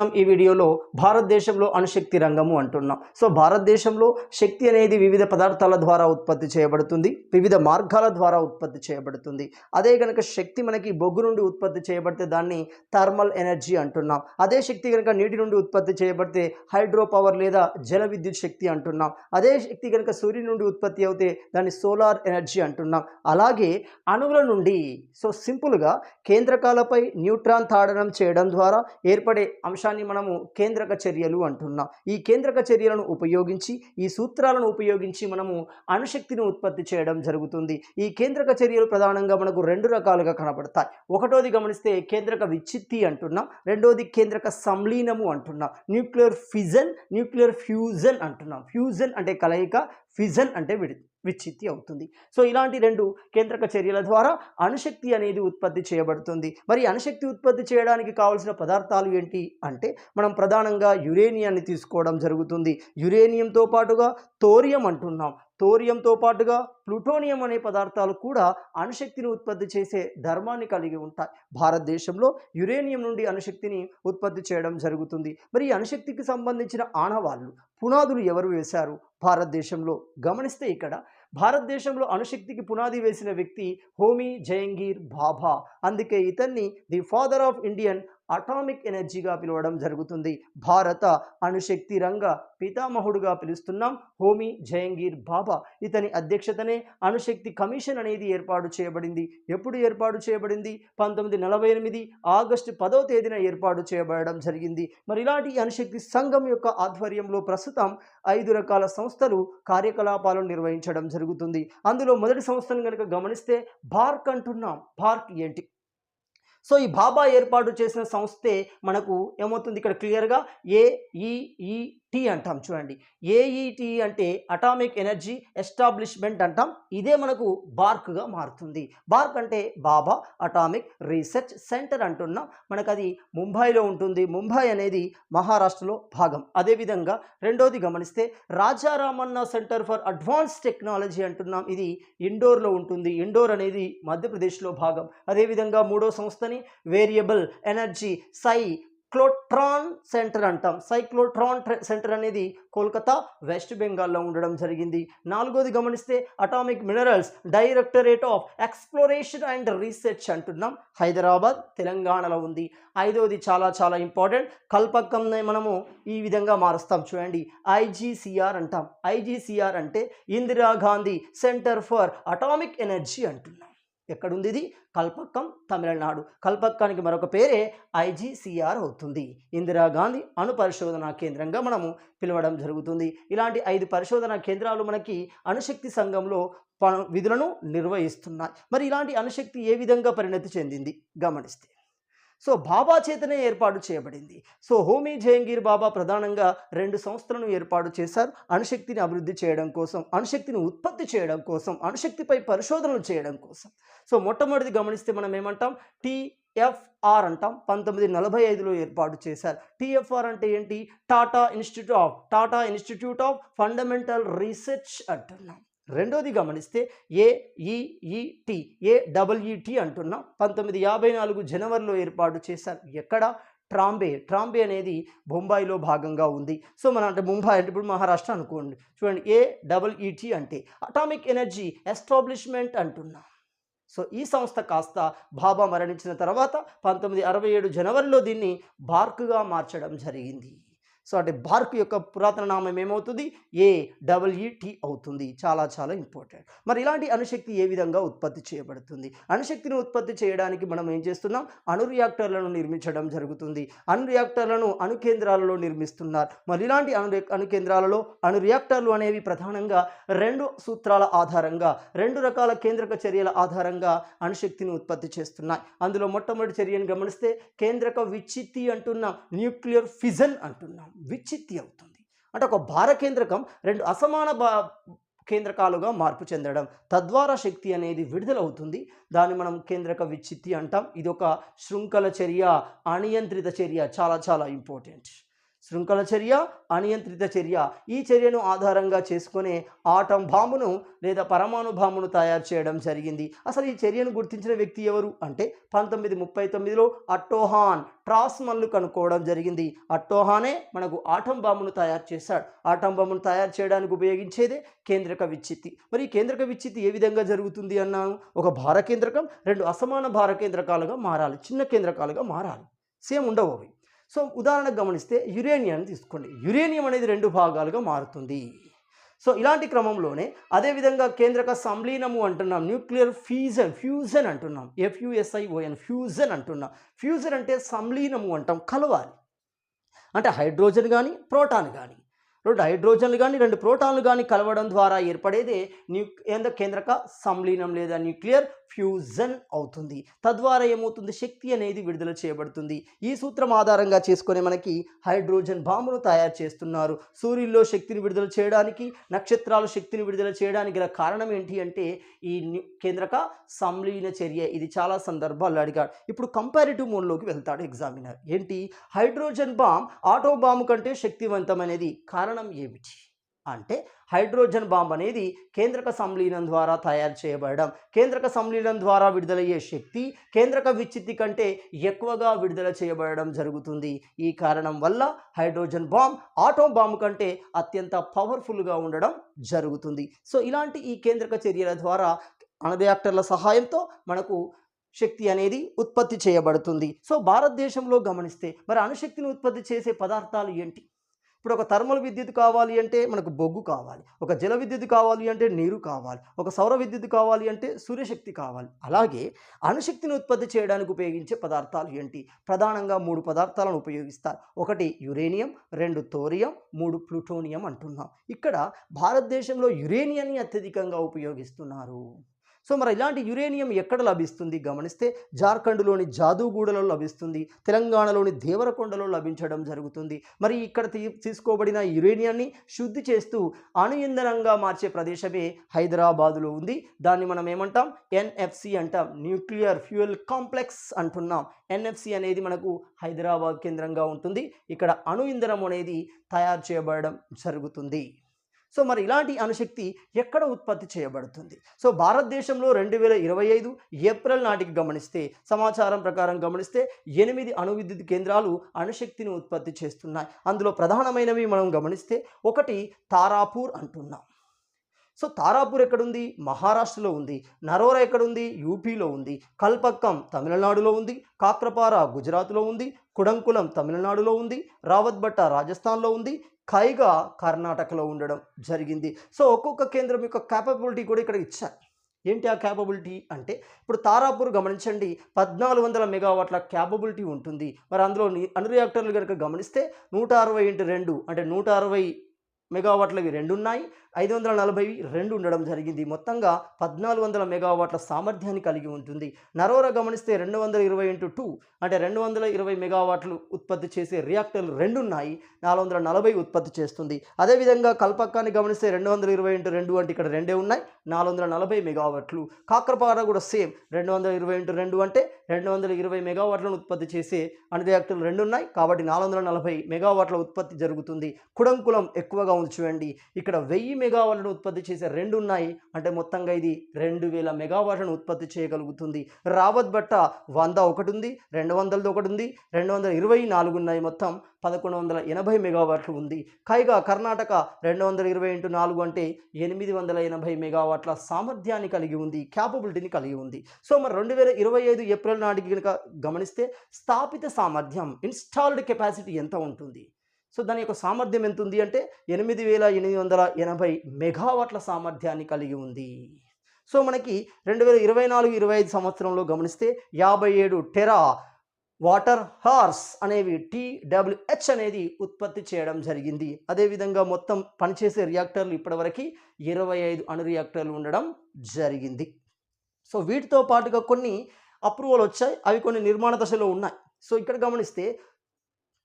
మనం ఈ వీడియోలో భారతదేశంలో అణుశక్తి రంగము అంటున్నాం. సో భారతదేశంలో శక్తి అనేది వివిధ పదార్థాల ద్వారా ఉత్పత్తి చేయబడుతుంది వివిధ మార్గాల ద్వారా ఉత్పత్తి చేయబడుతుంది. అదే కనుక శక్తి మనకి బొగ్గు నుండి ఉత్పత్తి చేయబడితే దాన్ని థర్మల్ ఎనర్జీ అంటున్నాం. అదే శక్తి కనుక నీటి నుండి ఉత్పత్తి చేయబడితే హైడ్రో పవర్ లేదా జల విద్యుత్ శక్తి అంటున్నాం. అదే శక్తి కనుక సూర్యుని నుండి ఉత్పత్తి అవుతే దాన్ని సోలార్ ఎనర్జీ అంటున్నాం. అలాగే అణువుల నుండి సో సింపుల్గా కేంద్రకాలపై న్యూట్రాన్ తాడనం చేయడం ద్వారా ఏర్పడే అంశాన్ని మనము కేంద్రక చర్యలు అంటున్నాం. ఈ కేంద్రక చర్యలను ఉపయోగించి ఈ సూత్రాలను ఉపయోగించి మనము అణుశక్తిని ఉత్పత్తి చేయడం జరుగుతుంది. ఈ కేంద్రక చర్యలు ప్రధానంగా మనకు రెండు రకాలుగా కనబడతాయి. ఒకటోది గమనిస్తే కేంద్రక విచ్చిత్తి అంటున్నాం. రెండోది కేంద్రక సంలీనము అంటున్నాం. న్యూక్లియర్ ఫిజన్ న్యూక్లియర్ ఫ్యూజన్ అంటున్నాం. ఫ్యూజన్ అంటే కలయిక ఫిజన్ అంటే విడి విచ్చిత్తి అవుతుంది. సో ఇలాంటి రెండు కేంద్రక చర్యల ద్వారా అణుశక్తి అనేది ఉత్పత్తి చేయబడుతుంది. మరి అణుశక్తి ఉత్పత్తి చేయడానికి కావలసిన పదార్థాలు ఏంటి అంటే మనం ప్రధానంగా యురేనియాన్ని తీసుకోవడం జరుగుతుంది. యురేనియంతో పాటుగా తోరియం అంటున్నాం. తోరియంతో పాటుగా ప్లూటోనియం అనే పదార్థాలు కూడా అణుశక్తిని ఉత్పత్తి చేసే ధర్మాన్ని కలిగి ఉంటాయి. భారతదేశంలో యురేనియం నుండి అణుశక్తిని ఉత్పత్తి చేయడం జరుగుతుంది. మరి ఈ అణుశక్తికి సంబంధించిన ఆనవాళ్ళు పునాదులు ఎవరు వేశారు? భారతదేశంలో గమనిస్తే ఇక్కడ భారతదేశంలో అణుశక్తికి పునాది వేసిన వ్యక్తి హోమీ జయంగీర్ బాబా. అందుకే ఇతన్ని the father of Indian atomic ఎనర్జీగా పిలవడం జరుగుతుంది. భారత అణుశక్తి రంగ పితామహుడుగా పిలుస్తున్నాం. హోమీ జయంగీర్ బాబా. ఇతని అధ్యక్షతనే అణుశక్తి కమిషన్ అనేది ఏర్పాటు చేయబడింది. ఎప్పుడు ఏర్పాటు చేయబడింది? పంతొమ్మిది నలభై ఎనిమిది ఆగస్టు పదో తేదీన ఏర్పాటు చేయబడడం జరిగింది. మరి ఇలాంటి అణుశక్తి సంఘం యొక్క ఆధ్వర్యంలో ప్రస్తుతం ఐదు రకాల సంస్థలు కార్యకలాపాలను నిర్వహించడం జరుగుతుంది. అందులో మొదటి సంస్థను కనుక గమనిస్తే భార్క్ అంటున్నాం. భార్క్ ఏంటి? సో ఈ బాబా ఏర్పాటు చేసిన సంస్థే మనకు ఏమవుతుంది ఇక్కడ క్లియర్గా టీ అంటాం. చూడండి. ఏఈటీ అంటే అటామిక్ ఎనర్జీ ఎస్టాబ్లిష్మెంట్ అంటాం. ఇదే మనకు బార్క్గా మారుతుంది. బార్క్ అంటే బాబా అటామిక్ రీసెర్చ్ సెంటర్ అంటున్నాం. మనకు అది ముంబైలో ఉంటుంది. ముంబై అనేది మహారాష్ట్రలో భాగం. అదేవిధంగా రెండోది గమనిస్తే Raja Ramanna centre for advance technology అంటున్నాం. ఇది ఇండోర్లో ఉంటుంది. ఇండోర్ అనేది మధ్యప్రదేశ్లో భాగం. అదేవిధంగా మూడో సంస్థని variable energy cyclotron centre అంటాం. సైక్లోట్రాన్ సెంటర్ అనేది కోల్కతా వెస్ట్ బెంగాల్లో ఉండడం జరిగింది. నాలుగోది గమనిస్తే atomic minerals directorate of exploration and research అంటున్నాం. హైదరాబాద్ తెలంగాణలో ఉంది. ఐదోది చాలా చాలా ఇంపార్టెంట్ కల్పకంని మనము ఈ విధంగా మారుస్తాం చూడండి. ఐజీసీఆర్ అంటాం. ఐజీసీఆర్ అంటే Indira Gandhi centre for atomic energy అంటున్నాం. ఎక్కడుంది ఇది కల్పక్కం తమిళనాడు. కల్పక్కానికి మరొక పేరే ఐజీసీఆర్ అవుతుంది. ఇందిరాగాంధీ అణు పరిశోధనా కేంద్రంగా మనము పిలవడం జరుగుతుంది. ఇలాంటి ఐదు పరిశోధనా కేంద్రాలు మనకి అణుశక్తి సంఘంలో పను విధులను నిర్వహిస్తున్నాయి. మరి ఇలాంటి అణుశక్తి ఏ విధంగా పరిణతి చెందింది? గమనిస్తే సో బాబా చేతనే ఏర్పాటు చేయబడింది. సో హోమీ జహంగీర్ బాబా ప్రధానంగా రెండు సంస్థలను ఏర్పాటు చేశారు. అణుశక్తిని అభివృద్ధి చేయడం కోసం అణుశక్తిని ఉత్పత్తి చేయడం కోసం అణుశక్తిపై పరిశోధనలు చేయడం కోసం. సో మొట్టమొదటిది గమనిస్తే మనం ఏమంటాం? టీఎఫ్ఆర్ అంటాం. పంతొమ్మిది నలభై ఐదులో ఏర్పాటు చేశారు. టీఎఫ్ఆర్ అంటే ఏంటి? Tata institute of Tata institute of fundamental research అంటున్నాం. రెండోది గమనిస్తే ఏఈఈటి ఏడబ్ల్యూటి అంటున్నాం. పంతొమ్మిది యాభై నాలుగు జనవరిలో ఏర్పాటు చేశారు. ఎక్కడ? ట్రాంబే. ట్రాంబే అనేది బొంబాయిలో భాగంగా ఉంది. సో మన అంటే ముంబై అంటే ఇప్పుడు మహారాష్ట్ర అనుకోండి. చూడండి ఏ డబల్ఈటి అంటే అటామిక్ ఎనర్జీ ఎస్టాబ్లిష్మెంట్ అంటున్నాం. సో ఈ సంస్థ కాస్త బాబా మరణించిన తర్వాత పంతొమ్మిది అరవై ఏడు జనవరిలో దీన్ని బార్క్గా మార్చడం జరిగింది. సో అంటే బార్క్ యొక్క పురాతన నామం ఏమవుతుంది? ఏ డబ్ల్యూటి అవుతుంది. చాలా చాలా ఇంపార్టెంట్. మరి ఇలాంటి అణుశక్తి ఏ విధంగా ఉత్పత్తి చేయబడుతుంది? అణుశక్తిని ఉత్పత్తి చేయడానికి మనం ఏం చేస్తున్నాం? అణు రియాక్టర్లను నిర్మించడం జరుగుతుంది. అణు రియాక్టర్లను అణు కేంద్రాలలో నిర్మిస్తున్నారు. మరి ఇలాంటి అణు అణు కేంద్రాలలో అణు రియాక్టర్లు అనేవి ప్రధానంగా రెండు సూత్రాల ఆధారంగా రెండు రకాల కేంద్రక చర్యల ఆధారంగా అణుశక్తిని ఉత్పత్తి చేస్తున్నాయి. అందులో మొట్టమొదటి చర్యను గమనిస్తే కేంద్రక విచ్చిత్తి అంటున్నాం న్యూక్లియర్ ఫిజన్ అంటున్నాం. విచ్చిత్తి అవుతుంది. అంటే ఒక భార కేంద్రకం రెండు అసమాన భా కేంద్రకాలుగా మార్పు చెందడం తద్వారా శక్తి అనేది విడుదలవుతుంది. దాన్ని మనం కేంద్రక విచ్చిత్తి అంటాం. ఇది ఒక శృంఖల చర్య అనియంత్రిత చర్య చాలా చాలా ఇంపార్టెంట్. శృంఖల చర్య అనియంత్రిత చర్య. ఈ చర్యను ఆధారంగా చేసుకునే ఆటం బాంబును లేదా పరమాణు బాంబును తయారు చేయడం జరిగింది. అసలు ఈ చర్యను గుర్తించిన వ్యక్తి ఎవరు? అంటే పంతొమ్మిది ముప్పై తొమ్మిదిలో అట్టోహాన్ ట్రాస్మన్లు కనుక్కోవడం జరిగింది. అట్టోహానే మనకు ఆటం బాంబును తయారు చేశాడు. ఆటం బాంబును తయారు చేయడానికి ఉపయోగించేదే కేంద్రక విచ్చిత్తి మరి ఈ కేంద్రక విచ్చిత్తి ఏ విధంగా జరుగుతుంది అన్నాను ఒక భార కేంద్రకం రెండు అసమాన భార కేంద్రకాలుగా మారాలి. చిన్న కేంద్రకాలుగా మారాలి. సేమ్ ఉండవు అవి. సో ఉదాహరణకు గమనిస్తే యురేనియం తీసుకోండి. యురేనియం అనేది రెండు భాగాలుగా మారుతుంది. సో ఇలాంటి క్రమంలోనే అదేవిధంగా కేంద్రక సంలీనము అంటున్నాం. న్యూక్లియర్ ఫ్యూజన్ ఫ్యూజన్ అంటున్నాం. ఎఫ్యుఎస్ఐఓఎన్ ఫ్యూజన్ అంటున్నాం. ఫ్యూజన్ అంటే సంలీనము అంటాం. కలవాలి. అంటే హైడ్రోజన్ కానీ ప్రోటాన్ కానీ రెండు హైడ్రోజన్లు కానీ రెండు ప్రోటాన్లు కానీ కలవడం ద్వారా ఏర్పడేదే న్యూ ఏంద కేంద్రక సంలీనం లేదా న్యూక్లియర్ ఫ్యూజన్ అవుతుంది. తద్వారా ఏమవుతుంది? శక్తి అనేది విడుదల చేయబడుతుంది. ఈ సూత్రం ఆధారంగా చేసుకునే మనకి హైడ్రోజన్ బాంబును తయారు చేస్తున్నారు. సూర్యుల్లో శక్తిని విడుదల చేయడానికి నక్షత్రాలు శక్తిని విడుదల చేయడానికి గల కారణం ఏంటి అంటే ఈ కేంద్రక సంలీన చర్య. ఇది చాలా సందర్భాల్లో అడిగాడు. ఇప్పుడు కంపారిటివ్ మోడ్లోకి వెళ్తాడు ఎగ్జామినర్ ఏంటి? హైడ్రోజన్ బాంబ్ ఆటో బాంబు కంటే శక్తివంతమైనది కారణం ఏమిటి? అంటే హైడ్రోజన్ బాంబ్ అనేది కేంద్రక సంలీనం ద్వారా తయారు చేయబడడం కేంద్రక సంలీనం ద్వారా విడుదలయ్యే శక్తి కేంద్రక విచ్చిత్తి కంటే ఎక్కువగా విడుదల చేయబడడం జరుగుతుంది. ఈ కారణం వల్ల హైడ్రోజన్ బాంబ్ ఆటో బాంబ్ కంటే అత్యంత పవర్ఫుల్గా ఉండడం జరుగుతుంది. సో ఇలాంటి ఈ కేంద్రక చర్యల ద్వారా అణురియాక్టర్ల సహాయంతో మనకు శక్తి అనేది ఉత్పత్తి చేయబడుతుంది. సో భారతదేశంలో గమనిస్తే మరి అణుశక్తిని ఉత్పత్తి చేసే పదార్థాలు ఏంటి? ఇప్పుడు ఒక థర్మల్ విద్యుత్ కావాలి అంటే మనకు బొగ్గు కావాలి ఒక జల విద్యుత్ కావాలి అంటే నీరు కావాలి ఒక సౌర విద్యుత్ కావాలి అంటే సూర్యశక్తి కావాలి. అలాగే అణుశక్తిని ఉత్పత్తి చేయడానికి ఉపయోగించే పదార్థాలు ఏంటి? ప్రధానంగా మూడు పదార్థాలను ఉపయోగిస్తారు. ఒకటి యురేనియం రెండు థోరియం మూడు ప్లూటోనియం అంటున్నాం. ఇక్కడ భారతదేశంలో యురేనియాన్ని అత్యధికంగా ఉపయోగిస్తున్నారు. సో మరి ఇలాంటి యురేనియం ఎక్కడ లభిస్తుంది? గమనిస్తే జార్ఖండ్లోని జాదూగూడలో లభిస్తుంది. తెలంగాణలోని దేవరకొండలో లభించడం జరుగుతుంది. మరి ఇక్కడ తీ తీసుకోబడిన యురేనియాన్ని శుద్ధి చేస్తూ అణు ఇంధనంగా మార్చే ప్రదేశమే హైదరాబాదులో ఉంది. దాన్ని మనం ఏమంటాం? ఎన్ఎఫ్సి అంటాం. న్యూక్లియర్ ఫ్యూయల్ కాంప్లెక్స్ అంటున్నాం. ఎన్ఎఫ్సి అనేది మనకు హైదరాబాద్ కేంద్రంగా ఉంటుంది. ఇక్కడ అణు ఇంధనం అనేది తయారు చేయబడడం జరుగుతుంది. సో మరి ఇలాంటి అణుశక్తి ఎక్కడ ఉత్పత్తి చేయబడుతుంది? సో భారతదేశంలో రెండు వేల ఇరవై ఐదు ఏప్రిల్ నాటికి గమనిస్తే సమాచారం ప్రకారం గమనిస్తే ఎనిమిది అణు విద్యుత్ కేంద్రాలు అణుశక్తిని ఉత్పత్తి చేస్తున్నాయి. అందులో ప్రధానమైనవి మనం గమనిస్తే ఒకటి తారాపూర్ అంటున్నాం. సో తారాపూర్ ఎక్కడుంది? మహారాష్ట్రలో ఉంది. నరోరా ఎక్కడుంది? యూపీలో ఉంది. కల్పక్కం తమిళనాడులో ఉంది. కాక్రపార గుజరాత్లో ఉంది. కుడంకులం తమిళనాడులో ఉంది. రావత్బట్ట రాజస్థాన్లో ఉంది. కైగా కర్ణాటకలో ఉండడం జరిగింది. సో ఒక్కొక్క కేంద్రం యొక్క క్యాపబిలిటీ కూడా ఇక్కడ ఇచ్చారు. ఏంటి ఆ క్యాపబిలిటీ అంటే ఇప్పుడు తారాపూర్ గమనించండి. పద్నాలుగు వందల మెగావాట్ల క్యాపబిలిటీ ఉంటుంది. మరి అందులో అణు రియాక్టర్లు కనుక గమనిస్తే నూట అరవై ఇంటూ రెండు అంటే నూట అరవై మెగావాట్లవి రెండు ఉన్నాయి ఐదు వందల నలభై రెండు ఉండడం జరిగింది. మొత్తంగా పద్నాలుగు వందల మెగావాట్ల సామర్థ్యాన్ని కలిగి ఉంటుంది. నరోరా గమనిస్తే రెండు వందల ఇరవై ఇంటూ టూ అంటే రెండు వందల ఇరవై మెగావాట్లు ఉత్పత్తి చేసే రియాక్టర్లు రెండు ఉన్నాయి నాలుగు వందల నలభై ఉత్పత్తి చేస్తుంది. అదేవిధంగా కల్పక్కాన్ని గమనిస్తే రెండు వందల ఇరవై ఇంటూ రెండు అంటే ఇక్కడ రెండే ఉన్నాయి. నాలుగు వందల నలభై మెగావాట్లు. కాకరపార కూడా సేమ్ రెండు వందల ఇరవై ఇంటూ రెండు అంటే రెండు వందల ఇరవై మెగావాట్లను ఉత్పత్తి చేసే అణు రియాక్టర్లు రెండు ఉన్నాయి కాబట్టి నాలుగు వందల నలభై మెగావాట్ల ఉత్పత్తి జరుగుతుంది. కుడంకులం ఎక్కువగా చూడండి ఇక్కడ వెయ్యి మెగావాట్లను ఉత్పత్తి చేసే రెండు ఉన్నాయి అంటే మొత్తంగా ఇది రెండు వేల మెగావాట్లను ఉత్పత్తి చేయగలుగుతుంది. రావత్ బట్ట వంద ఒకటి ఉంది రెండు వందలది ఒకటి ఉంది రెండు వందల ఇరవై నాలుగు ఉన్నాయి మొత్తం. పదకొండు వందల ఎనభై మెగావాట్లు ఉంది. కైగా కర్ణాటక రెండు వందల ఇరవై ఇంటూ నాలుగు అంటే ఎనిమిది వందల ఎనభై మెగావాట్ల సామర్థ్యాన్ని కలిగి ఉంది క్యాపబిలిటీని కలిగి ఉంది. సో మరి రెండు వేల ఇరవై ఐదు ఏప్రిల్ నాటికి కనుక గమనిస్తే స్థాపిత సామర్థ్యం ఇన్స్టాల్డ్ కెపాసిటీ ఎంత ఉంటుంది? సో దాని యొక్క సామర్థ్యం ఎంత ఉంది అంటే ఎనిమిది వేల ఎనిమిది వందల ఎనభై మెగావాట్ల సామర్థ్యాన్ని కలిగి ఉంది. సో మనకి రెండు వేల ఇరవై నాలుగు ఇరవై ఐదు సంవత్సరంలో గమనిస్తే యాభై ఏడు టెరా వాటర్ హార్స్ అనేవి టీడబ్ల్యూహెచ్ అనేది ఉత్పత్తి చేయడం జరిగింది. అదేవిధంగా మొత్తం పనిచేసే రియాక్టర్లు ఇప్పటివరకు ఇరవై ఐదు అణు రియాక్టర్లు ఉండడం జరిగింది. సో వీటితో పాటుగా కొన్ని అప్రూవల్ వచ్చాయి. అవి కొన్ని నిర్మాణ దశలో ఉన్నాయి. సో ఇక్కడ గమనిస్తే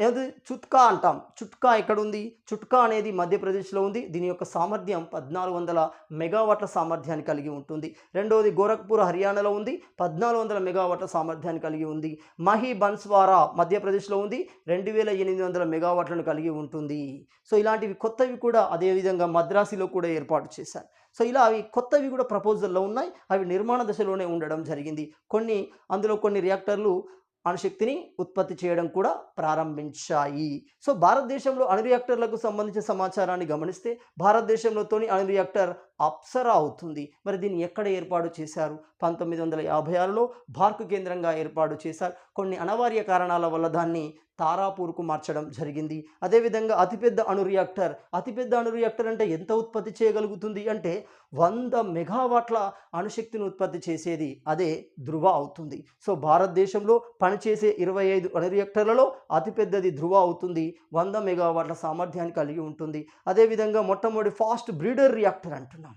ఏది? చుట్కా అంటాం. చుట్కా ఎక్కడుంది? చుట్కా అనేది మధ్యప్రదేశ్లో ఉంది. దీని యొక్క సామర్థ్యం పద్నాలుగు వందల మెగావాట్ల సామర్థ్యాన్ని కలిగి ఉంటుంది. రెండవది గోరఖ్పూర్ హర్యానాలో ఉంది. పద్నాలుగు వందల మెగావాట్ల సామర్థ్యాన్ని కలిగి ఉంది. మహి బన్స్వారా మధ్యప్రదేశ్లో ఉంది. రెండు వేల ఎనిమిది వందల మెగావాట్లను కలిగి ఉంటుంది. సో ఇలాంటివి కొత్తవి కూడా అదేవిధంగా మద్రాసిలో కూడా ఏర్పాటు చేశారు. సో ఇలా అవి కొత్తవి కూడా ప్రపోజల్లో ఉన్నాయి. అవి నిర్మాణ దశలోనే ఉండడం జరిగింది. కొన్ని అందులో కొన్ని రియాక్టర్లు అణుశక్తిని ఉత్పత్తి చేయడం కూడా ప్రారంభించాయి. సో భారతదేశంలో అణు రియాక్టర్లకు సంబంధించిన సమాచారాన్ని గమనిస్తే భారతదేశంలోతోని అణు రియాక్టర్ అప్సరా అవుతుంది. మరి దీన్ని ఎక్కడ ఏర్పాటు చేశారు? పంతొమ్మిది వందల యాభై ఆరులో భార్కు కేంద్రంగా ఏర్పాటు చేశారు. కొన్ని అనివార్య కారణాల వల్ల దాన్ని తారాపూర్కు మార్చడం జరిగింది. అదేవిధంగా అతిపెద్ద అణు రియాక్టర్ అతిపెద్ద అణు రియాక్టర్ అంటే ఎంత ఉత్పత్తి చేయగలుగుతుంది అంటే వంద మెగావాట్ల అణుశక్తిని ఉత్పత్తి చేసేది అదే ధృవ అవుతుంది. సో భారతదేశంలో పనిచేసే ఇరవై ఐదు అణు రియాక్టర్లలో అతిపెద్దది ధృవ అవుతుంది. వంద మెగావాట్ల సామర్థ్యాన్ని కలిగి ఉంటుంది. అదేవిధంగా మొట్టమొదటి ఫాస్ట్ బ్రీడర్ రియాక్టర్ అంటున్నాం.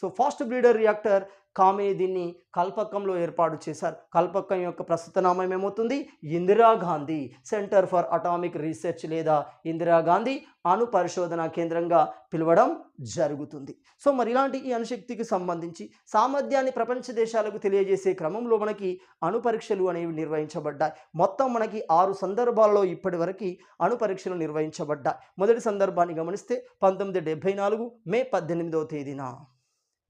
సో ఫాస్ట్ బ్రీడర్ రియాక్టర్ కామే దీన్ని కల్పక్కంలో ఏర్పాటు చేశారు. కల్పక్కం యొక్క ప్రస్తుత నామం ఏమవుతుంది? Indira Gandhi centre for atomic research లేదా ఇందిరాగాంధీ అణు పరిశోధన కేంద్రంగా పిలవడం జరుగుతుంది. సో మరి ఇలాంటి ఈ అణుశక్తికి సంబంధించి సామర్థ్యాన్ని ప్రపంచ దేశాలకు తెలియజేసే క్రమంలో మనకి అణు పరీక్షలు అనేవి నిర్వహించబడ్డాయి. మొత్తం మనకి ఆరు సందర్భాల్లో ఇప్పటి వరకు అణు పరీక్షలు నిర్వహించబడ్డాయి. మొదటి సందర్భాన్ని గమనిస్తే పంతొమ్మిది డెబ్బై నాలుగు మే పద్దెనిమిదవ తేదీన.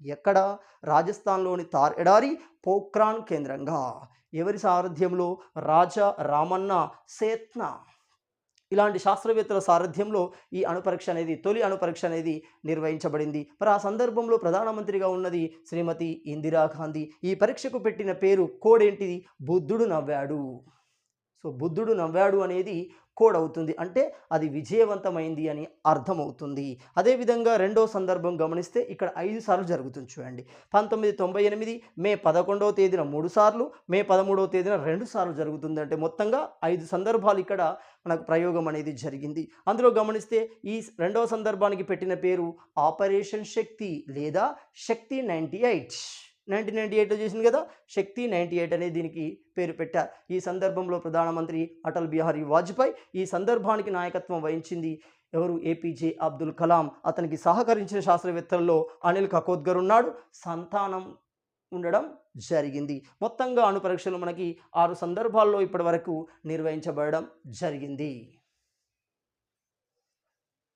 ఎక్కడ? రాజస్థాన్లోని తార్ ఎడారి పోఖ్రాన్ కేంద్రంగా. ఎవరి సారథ్యంలో? రాజా రామన్న సేత్న. ఇలాంటి శాస్త్రవేత్తల సారథ్యంలో ఈ అణుపరీక్ష అనేది తొలి అణుపరీక్ష అనేది నిర్వహించబడింది. మరి ఆ సందర్భంలో ప్రధానమంత్రిగా ఉన్నది శ్రీమతి ఇందిరాగాంధీ ఈ పరీక్షకు పెట్టిన పేరు కోడేంటిది? బుద్ధుడు నవ్వాడు. సో బుద్ధుడు నవ్వాడు అనేది కోడ్ అవుతుంది అంటే అది విజయవంతమైంది అని అర్థమవుతుంది. అదేవిధంగా రెండో సందర్భం గమనిస్తే ఇక్కడ ఐదు సార్లు జరుగుతుంది చూడండి. పంతొమ్మిది తొంభై ఎనిమిది మే పదకొండవ తేదీన మూడు సార్లు మే పదమూడవ తేదీన రెండు సార్లు జరుగుతుంది. అంటే మొత్తంగా ఐదు సందర్భాలు ఇక్కడ మనకు ప్రయోగం అనేది జరిగింది. అందులో గమనిస్తే ఈ రెండవ సందర్భానికి పెట్టిన పేరు ఆపరేషన్ శక్తి లేదా Shakti ninety eight. Nineteen ninety ఎయిట్లో చేసింది కదా శక్తి నైంటీ ఎయిట్ అనేది దీనికి పేరు పెట్టారు ఈ సందర్భంలో ప్రధానమంత్రి అటల్ బిహారీ వాజ్పేయి ఈ సందర్భానికి నాయకత్వం వహించింది. ఎవరు? ఏపీజే అబ్దుల్ కలాం. అతనికి సహకరించిన శాస్త్రవేత్తల్లో అనిల్ కకోద్గర్ ఉన్నాడు. సంతానం ఉండడం జరిగింది. మొత్తంగా అణు పరీక్షలు మనకి ఆరు సందర్భాల్లో ఇప్పటి వరకు నిర్వహించబడడం జరిగింది.